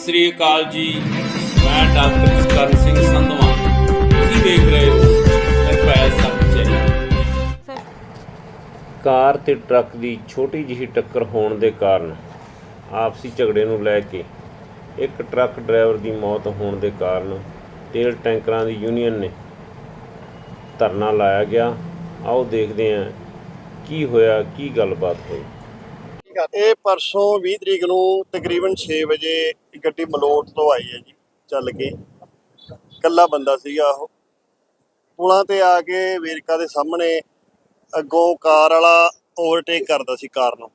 ਸਤਿ ਸ੍ਰੀ ਅਕਾਲ ਜੀ। ਮੈਂ ਡਾਕਟਰ ਕਰਨ ਸਿੰਘ ਸੰਧਵਾ। ਤੁਸੀਂ ਦੇਖ ਰਹੇ ਹੋ ਨਿਰਭੈ ਸੱਚੇ ਕਾਰ ਤੇ ਟਰੱਕ ਦੀ ਛੋਟੀ ਜਿਹੀ ਟੱਕਰ ਹੋਣ ਦੇ ਕਾਰਨ ਆਪਸੀ ਝਗੜੇ ਨੂੰ ਲੈ ਕੇ ਇੱਕ ਟਰੱਕ ਡਰਾਈਵਰ ਦੀ ਮੌਤ ਹੋਣ ਦੇ ਕਾਰਨ ਤੇਲ ਟੈਂਕਰਾਂ ਦੀ ਯੂਨੀਅਨ ਨੇ ਧਰਨਾ ਲਾਇਆ ਗਿਆ। ਆਓ ਦੇਖਦੇ ਹਾਂ ਕੀ ਹੋਇਆ, ਕੀ ਗੱਲਬਾਤ ਹੋਈ। ਇਹ ਪਰਸੋਂ 20 ਤਰੀਕ ਨੂੰ ਤਕਰੀਬਨ 6 ਵਜੇ ਗੱਡੀ ਮਲੋਟ ਤੋਂ ਆਈ ਹੈ ਜੀ, ਚੱਲ ਕੇ। ਕੱਲਾ ਬੰਦਾ ਸੀਗਾ ਉਹ। ਪੁਲਾਂ ਤੇ ਆ ਕੇ ਵੇਰਕਾ ਦੇ ਸਾਹਮਣੇ ਅੱਗੋਂ ਕਾਰ ਵਾਲਾ ਓਵਰਟੇਕ ਕਰਦਾ ਸੀ ਕਾਰ ਨੂੰ।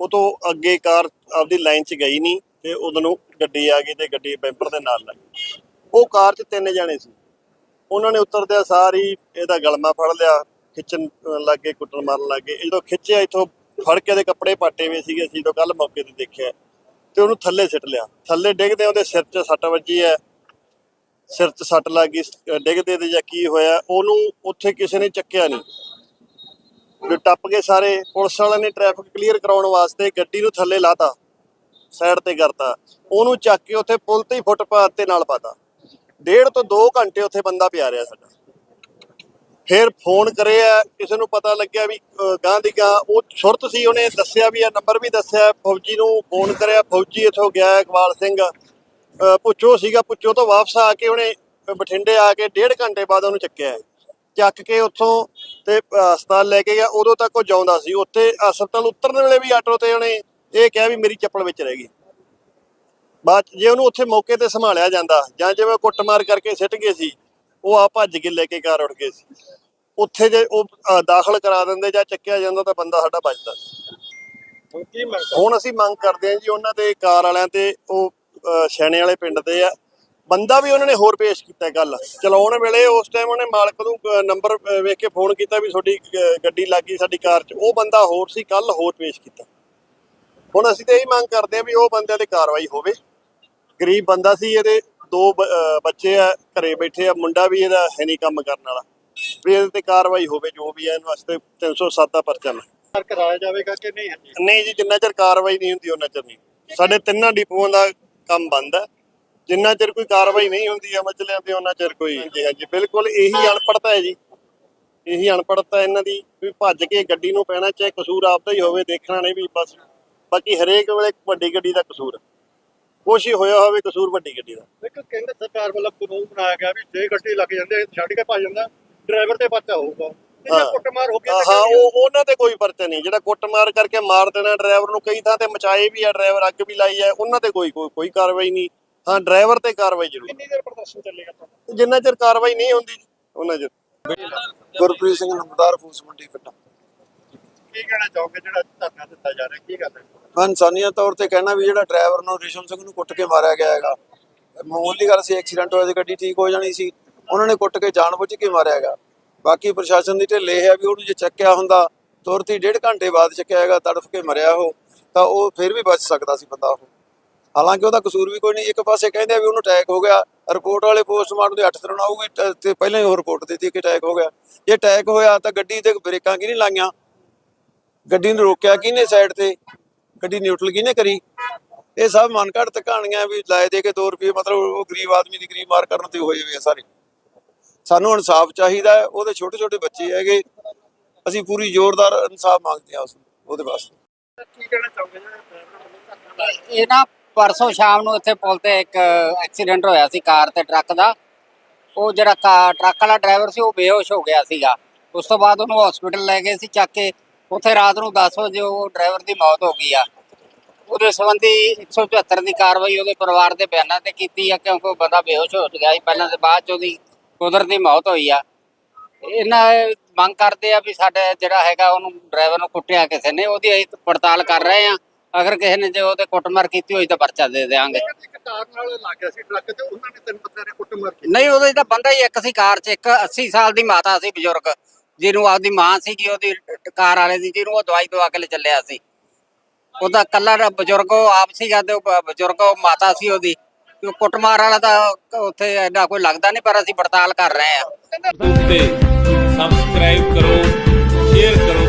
ਉਹ ਤੋਂ ਅੱਗੇ ਕਾਰ ਆਪਦੀ ਲਾਈਨ 'ਚ ਗਈ ਨਹੀਂ ਤੇ ਉਦੋਂ ਨੂੰ ਗੱਡੀ ਆ ਗਈ ਤੇ ਗੱਡੀ ਬੈਂਪਰ ਦੇ ਨਾਲ ਲੱਗੀ। ਉਹ ਕਾਰ 'ਚ ਤਿੰਨ ਜਣੇ ਸੀ। ਉਹਨਾਂ ਨੇ ਉਤਰਦਿਆਂ ਸਾਰੀ ਇਹਦਾ ਗਲਮਾ ਫੜ ਲਿਆ, ਖਿੱਚਣ ਅਹ ਲੱਗੇ ਕੁੱਟਣ ਮਾਰਨ ਲੱਗੇ ਜਦੋਂ ਖਿੱਚਿਆ, ਇਥੋਂ ਫੜ ਕੇ ਦੇ ਕੱਪੜੇ ਪਾਟੇ ਹੋਏ ਸੀਗੇ, ਅਸੀਂ ਜਦੋਂ ਕੱਲ ਮੌਕੇ ਤੇ ਦੇਖਿਆ। ਤੇ ਉਹਨੂੰ ਥੱਲੇ ਸਿੱਟ ਲਿਆ। ਥੱਲੇ ਡਿੱਗਦੇ ਉਹਦੇ ਸਿਰ 'ਚ ਸੱਟ ਵੱਜੀ ਹੈ। ਸਿਰ 'ਚ ਸੱਟ ਲੱਗ ਗਈ, ਡਿੱਗਦੇ ਤੇ ਜਾਂ ਕੀ ਹੋਇਆ, ਉਹਨੂੰ ਉੱਥੇ ਕਿਸੇ ਨੇ ਚੱਕਿਆ ਨਹੀਂ। ਜੋ ਟੱਪ ਗਏ ਸਾਰੇ, ਪੁਲਿਸ ਵਾਲਿਆਂ ਨੇ ਟ੍ਰੈਫਿਕ ਕਲੀਅਰ ਕਰਾਉਣ ਵਾਸਤੇ ਗੱਡੀ ਨੂੰ ਥੱਲੇ ਲਾਤਾ ਸਾਈਡ ਤੇ ਕਰਤਾ। ਉਹਨੂੰ ਚੱਕ ਕੇ ਉੱਥੇ ਪੁਲ ਤੇ ਹੀ ਫੁੱਟਪਾਥ ਤੇ ਨਾਲ ਪਾਤਾ। ਡੇਢ ਤੋਂ 2 ਘੰਟੇ ਉੱਥੇ ਬੰਦਾ ਪਿਆ ਰਿਹਾ ਸਾਡਾ। ਫਿਰ ਫੋਨ ਕਰਿਆ ਕਿਸੇ ਨੂੰ ਪਤਾ ਲੱਗਿਆ ਵੀ ਅਹ, ਗਾਂ ਦੀ ਗਾਂ ਉਹ ਸੁਰਤ ਸੀ ਉਹਨੇ ਦੱਸਿਆ ਵੀ ਇਹ ਨੰਬਰ ਵੀ ਦੱਸਿਆ ਫੌਜੀ ਨੂੰ ਫੋਨ ਕਰਿਆ ਫੌਜੀ ਇੱਥੋਂ ਗਿਆ ਇਕਬਾਲ ਸਿੰਘ। ਪੁੱਛੋ ਸੀਗਾ ਪੁੱਛੋ ਤੋਂ ਵਾਪਸ ਆ ਕੇ ਉਹਨੇ ਬਠਿੰਡੇ ਆ ਕੇ ਡੇਢ ਘੰਟੇ ਬਾਅਦ ਉਹਨੂੰ ਚੱਕਿਆ। ਚੱਕ ਕੇ ਉੱਥੋਂ ਤੇ ਹਸਪਤਾਲ ਲੈ ਕੇ ਗਿਆ। ਉਦੋਂ ਤੱਕ ਉਹ ਜਾਉਂਦਾ ਸੀ। ਉੱਥੇ ਹਸਪਤਾਲ ਉਤਰਨ ਵੇਲੇ ਵੀ ਆਟੋ ਤੇ ਉਹਨੇ ਇਹ ਕਿਹਾ ਵੀ ਮੇਰੀ ਚੱਪਲ ਵਿੱਚ ਰਹਿ ਗਈ। ਬਾਅਦ ਜੇ ਉਹਨੂੰ ਉੱਥੇ ਮੌਕੇ ਤੇ ਸੰਭਾਲਿਆ ਜਾਂਦਾ ਜਾਂ ਜਿਵੇਂ ਕੁੱਟਮਾਰ ਕਰਕੇ ਸਿੱਟ ਗਏ ਸੀ ਉਹ ਆ ਭੱਜ ਕੇ ਲੈ ਕੇ ਕਾਰ ਉੱਠ ਗਏ ਸੀ। ਉੱਥੇ ਜੇ ਉਹ ਅ, ਦਾਖਲ ਕਰਾ ਦਿੰਦੇ ਜਾਂ ਚੱਕਿਆ ਜਾਂਦਾ ਤਾਂ ਬੰਦਾ ਸਾਡਾ ਬਚਦਾ। ਹੁਣ ਅਸੀਂ ਮੰਗ ਕਰਦੇ ਹਾਂ ਜੀ ਉਹਨਾਂ ਤੇ ਕਾਰ ਵਾਲਿਆਂ ਤੇ ਉਹ ਅ, ਛੈਣੇ ਵਾਲੇ ਪਿੰਡ ਦੇ ਆ। ਬੰਦਾ ਵੀ ਉਹਨਾਂ ਨੇ ਹੋਰ ਪੇਸ਼ ਕੀਤਾ ਕੱਲ ਚਲਾਉਣ ਵੇਲੇ ਉਸ ਟਾਈਮ ਉਹਨੇ ਮਾਲਕ ਨੂੰ ਅ, ਨੰਬਰ ਅ, ਵੇਖ ਕੇ ਫੋਨ ਕੀਤਾ ਵੀ ਤੁਹਾਡੀ ਅ, ਗੱਡੀ ਲੱਗੀ ਸਾਡੀ ਕਾਰ 'ਚ। ਉਹ ਬੰਦਾ ਹੋਰ ਸੀ ਕੱਲ ਹੋਰ ਪੇਸ਼ ਕੀਤਾ। ਹੁਣ ਅਸੀਂ ਤੇ ਇਹੀ ਮੰਗ ਕਰਦੇ ਹਾਂ ਵੀ ਉਹ ਬੰਦਿਆਂ ਤੇ ਕਾਰਵਾਈ ਹੋਵੇ। ਗਰੀਬ ਬੰਦਾ ਸੀ ਇਹਦੇ ਦੋ ਬੱਚੇ ਆ ਘਰੇ ਬੈਠੇ ਆ ਮੁੰਡਾ ਵੀ ਇਹਦਾ ਹੈ ਨਹੀਂ ਕੰਮ ਕਰਨ ਵਾਲਾ। ਵੀ ਇਹਦੇ ਤੇ ਕਾਰਵਾਈ ਹੋਵੇ ਜੋ ਵੀ ਹੈ ਇਹਨੂੰ ਵਾਸਤੇ 307 ਦਾ ਪਰਚਾ ਨਾ। ਕਰਾਇਆ ਜਾਵੇਗਾ ਕਿ ਨਹੀਂ ਹਾਂਜੀ? ਨਹੀਂ ਜੀ ਜਿੰਨਾ ਚਿਰ ਕਾਰਵਾਈ ਨਹੀਂ ਹੁੰਦੀ ਉਹਨਾਂ ਚਿਰ ਨਹੀਂ। ਸਾਡੇ ਤਿੰਨਾਂ ਡਿਪੂਆਂ ਦਾ ਕੰਮ ਬੰਦ ਹੈ ਜਿੰਨਾ ਚਿਰ ਕੋਈ ਕਾਰਵਾਈ ਨਹੀਂ ਹੁੰਦੀ ਆ ਮਚਲਿਆਂ ਤੇ ਉਹਨਾਂ ਚਿਰ ਕੋਈ ਹਾਂਜੀ ਹਾਂਜੀ ਬਿਲਕੁਲ ਇਹੀ ਅਨਪੜਤਾ ਹੈ ਜੀ। ਇਹੀ ਅਨਪੜਤਾ ਇਹਨਾਂ ਦੀ ਵੀ ਭੱਜ ਕੇ ਗੱਡੀ ਨੂੰ ਪੈਣਾ ਚਾਹੇ ਕਸੂਰ ਆਪਦਾ ਹੀ ਹੋਵੇ ਦੇਖਣਾ ਨਹੀਂ ਵੀ ਬਸ। ਬਾਕੀ ਹਰੇਕ ਵੇਲੇ ਵੱਡੀ ਗੱਡੀ ਦਾ ਕਸੂਰ ਹੈ। ਕੁਛ ਹੀ ਹੋਇਆ ਹੋਵੇ ਕਸੂਰ ਵੱਡੀ ਗੱਡੀ ਦਾ। ਦੇਖੋ ਕੇਂਦਰ ਸਰਕਾਰ ਵੱਲੋਂ ਕਾਨੂੰਨ ਬਣਾਇਆ ਗਿਆ ਵੀ ਜੇ ਗੱਡੀ ਲੱਗ ਜਾਂਦੇ ਛੱਡ ਕੇ ਭੱਜ ਜਾਂਦਾ ਡਰਾਈਵਰ ਤੇ ਪਰਚਾ ਹੋਊਗਾ। ਕੁੱਟਮਾਰ ਹੋ ਗਿਆ ਹਾਂ ਹਾਂ, ਉਹ ਉਹਨਾਂ ਤੇ ਕੋਈ ਪਰਚਾ ਨਹੀਂ ਜਿਹੜਾ ਕੁੱਟਮਾਰ ਕਰਕੇ ਮਾਰ ਦੇਣਾ ਡਰਾਈਵਰ ਨੂੰ ਕਈ ਥਾਂ ਤੇ ਮਚਾਏ ਵੀ ਆ ਡਰਾਈਵਰ ਅੱਗ ਵੀ ਲਾਈ ਆ ਉਹਨਾਂ ਤੇ ਕੋਈ ਕੋਈ ਕੋਈ ਕਾਰਵਾਈ ਨਹੀਂ। ਹਾਂ ਡਰਾਈਵਰ ਤੇ ਕਾਰਵਾਈ ਜ਼ਰੂਰ। ਕਿੰਨੀ ਦੇਰ ਪ੍ਰਦਰਸ਼ਨ ਚੱਲੇਗਾ ਤੁਹਾਡਾ? ਜਿੰਨਾ ਚਿਰ ਕਾਰਵਾਈ ਨਹੀਂ ਹੁੰਦੀ ਉਹਨਾਂ ਚਿਰ। ਗੁਰਪ੍ਰੀਤ ਸਿੰਘ ਨੰਬਰਦਾਰ ਫੂਸ ਮੰਡੀ ਕੱਟਾ ਕੀ ਕਹਿਣਾ ਚਾਹੋਗੇ ਜਿਹੜਾ ਧਰਨਾ ਦਿੱਤਾ ਜਾ ਰਿਹਾ ਕੀ ਗੱਲ ਹੈ? ਮੈਂ ਇਨਸਾਨੀਅਤ ਤੌਰ ਤੇ ਕਹਿਣਾ ਵੀ ਜਿਹੜਾ ਡਰਾਈਵਰ ਨੂੰ ਰਿਸ਼ਮ ਸਿੰਘ ਨੂੰ ਕੁੱਟ ਕੇ ਮਾਰਿਆ ਗਿਆ ਹੈਗਾ, ਮਾਮੂਲੀ ਗੱਲ ਸੀ, ਐਕਸੀਡੈਂਟ ਹੋਇਆ ਤੇ ਗੱਡੀ ਠੀਕ ਹੋ ਜਾਣੀ ਸੀ, ਉਹਨਾਂ ਨੇ ਕੁੱਟ ਕੇ ਜਾਣਬੁੱਝ ਕੇ ਮਾਰਿਆ ਹੈਗਾ। ਬਾਕੀ ਪ੍ਰਸ਼ਾਸਨ ਦੀ ਢਿੱਲ ਇਹ ਹੈ ਵੀ ਉਹਨੂੰ ਜੇ ਚੱਕਿਆ ਹੁੰਦਾ, ਤੁਰਤੀ ਡੇਢ ਘੰਟੇ ਬਾਅਦ ਚੱਕਿਆ ਹੈਗਾ, ਤੜਫ ਕੇ ਮਰਿਆ ਉਹ, ਤਾਂ ਉਹ ਫਿਰ ਵੀ ਬਚ ਸਕਦਾ ਸੀ ਬੰਦਾ ਉਹ। ਹਾਲਾਂਕਿ ਉਹਦਾ ਕਸੂਰ ਵੀ ਕੋਈ ਨਹੀਂ, ਇੱਕ ਪਾਸੇ ਕਹਿੰਦੇ ਆ ਵੀ ਉਹਨੂੰ ਅਟੈਕ ਹੋ ਗਿਆ, ਰਿਪੋਰਟ ਵਾਲੇ ਪੋਸਟਮਾਰਟਮ ਦੇ 8 ਦਿਨ ਆਊਗੀ ਤੇ ਪਹਿਲਾਂ ਹੀ ਉਹ ਰਿਪੋਰਟ ਦਿੱਤੀ ਕਿ ਅਟੈਕ ਹੋ ਗਿਆ। ਜੇ ਅਟੈਕ ਹੋਇਆ ਤਾਂ ਗੱਡੀ ਤੇ ਬ੍ਰੇਕਾਂ ਕਿ ਨਹੀਂ ਲਾਈਆਂ? ਗੱਡੀ ਨੂੰ ਰੋਕਿਆ ਕਿਹਨੇ ਸਾਈਡ ਤੇ? ਗੱਡੀ ਨਿਊਟਰਲ ਕਿਹਨੇ ਕਰੀ? ਇਹ ਸਭ ਮਨ ਘੜਤ ਵੀ ਲਾਏ ਦੇ ਕੇ 2 ਰੁਪਏ, ਮਤਲਬ ਉਹ ਗਰੀਬ ਆਦਮੀ ਦੀ ਗਰੀਬ ਮਾਰ ਕਰਨ ਤੇ ਹੋਏ ਹੋਏ ਸਾਰੇ। ਸਾਨੂੰ ਇਨਸਾਫ ਚਾਹੀਦਾ ਹੈ, ਉਹਦੇ ਛੋਟੇ ਛੋਟੇ ਬੱਚੇ ਹੈਗੇ। ਅਸੀਂ ਪੂਰੀ ਜ਼ੋਰਦਾਰ ਇਨਸਾਫ ਮੰਗਦੇ ਹਾਂ ਉਸ ਉਹਦੇ ਵਾਸਤੇ। ਕੀ ਕਹਿਣਾ ਚਾਹੋਗੇ ਇਹ ਨਾ ਪਰਸੋਂ ਸ਼ਾਮ ਨੂੰ ਇੱਥੇ ਪੁਲ ਤੇ ਇੱਕ ਐਕਸੀਡੈਂਟ ਹੋਇਆ ਸੀ ਕਾਰ ਤੇ ਟਰੱਕ ਦਾ। ਉਹ ਜਿਹੜਾ ਟਰੱਕ ਵਾਲਾ ਡਰਾਈਵਰ ਸੀ, ਉਹ ਬੇਹੋਸ਼ ਹੋ ਗਿਆ ਸੀਗਾ। ਉਸ ਤੋਂ ਬਾਅਦ ਉਹਨੂੰ ਹਸਪੀਟਲ ਲੈ ਗਏ ਸੀ, ਚੱਕ ਕੇ ਉੱਥੇ ਰਾਤ ਨੂੰ 10 ਵਜੇ ਉਹ ਡਰਾਈਵਰ ਦੀ ਮੌਤ ਹੋ ਗਈ ਆ। ਉਹਦੇ ਸੰਬੰਧੀ 174 ਦੀ ਕਾਰਵਾਈ ਉਹਦੇ ਪਰਿਵਾਰ ਦੇ ਬਿਆਨਾਂ ਤੇ ਕੀਤੀ ਆ ਕਿਉਂਕਿ ਉਹ ਬੰਦਾ ਬੇਹੋਸ਼ ਹੋ ਗਿਆ ਸੀ। ਪਹਿਲਾਂ ਤੇ ਬਾਅਦ ਚ ਉਹਦੀ ਕੁਦਰਤੀ ਮੌਤ ਹੋਈ ਆ। ਇਹਨਾਂ ਇਹ ਮੰਗ ਕਰਦੇ ਆ ਵੀ ਸਾਡੇ ਜਿਹੜਾ ਹੈਗਾ ਉਹਨੂੰ ਡਰਾਈਵਰ ਨੂੰ ਕੁੱਟਿਆ ਕਿਸੇ ਨੇ ਉਹਦੀ ਅਸੀਂ ਪੜਤਾਲ ਕਰ ਰਹੇ ਆ। ਅਗਰ ਕਿਸੇ ਨੇ ਜੇ ਉਹਦੇ ਕੁੱਟਮਾਰ ਕੀਤੀ ਹੋਈ ਤਾਂ ਪਰਚਾ ਦੇ ਦੇਵਾਂਗੇ ਕਹਿੰਦੇ ਇੱਕ ਕਾਰ ਨਾਲ ਲੱਗ ਗਿਆ ਸੀ ਟਰੱਕ ਤੇ ਉਹਨਾਂ ਨੇ ਤਿੰਨ ਬੰਦਿਆਂ ਨੇ ਕੁੱਟਮਾਰ ਕੀਤੀ। ਨਹੀਂ ਉਹਦੇ ਤਾਂ ਬੰਦਾ ਹੀ ਇੱਕ ਸੀ ਕਾਰ 'ਚ ਇੱਕ 80 ਸਾਲ ਦੀ ਮਾਤਾ ਸੀ ਬਜ਼ੁਰਗ। ਜਿਹਨੂੰ ਆਪਦੀ ਮਾਂ ਸੀਗੀ, ਉਹਦੀ ਕਾਰ ਵਾਲੇ ਦੀ, ਜਿਹਨੂੰ ਉਹ ਦਵਾਈ ਦਵਾ ਕੇ ਲੈ ਚੱਲਿਆ ਸੀ। ਉਹਦਾ ਕੱਲਾ ਬਜ਼ੁਰਗ ਆਪ ਸੀਗਾ ਤੇ ਬਜ਼ੁਰਗ ਮਾਤਾ ਸੀ ਉਹਦੀ। ਕੁੱਟਮਾਰ ਵਾਲਾ ਤਾਂ ਉੱਥੇ ਐਡਾ ਕੋਈ ਲੱਗਦਾ ਨਹੀਂ, ਪਰ ਅਸੀਂ ਪੜਤਾਲ ਕਰ ਰਹੇ ਆ ਸਬਸਕ੍ਰਾਈਬ ਕਰੋ ਸ਼ੇਅਰ ਕਰੋ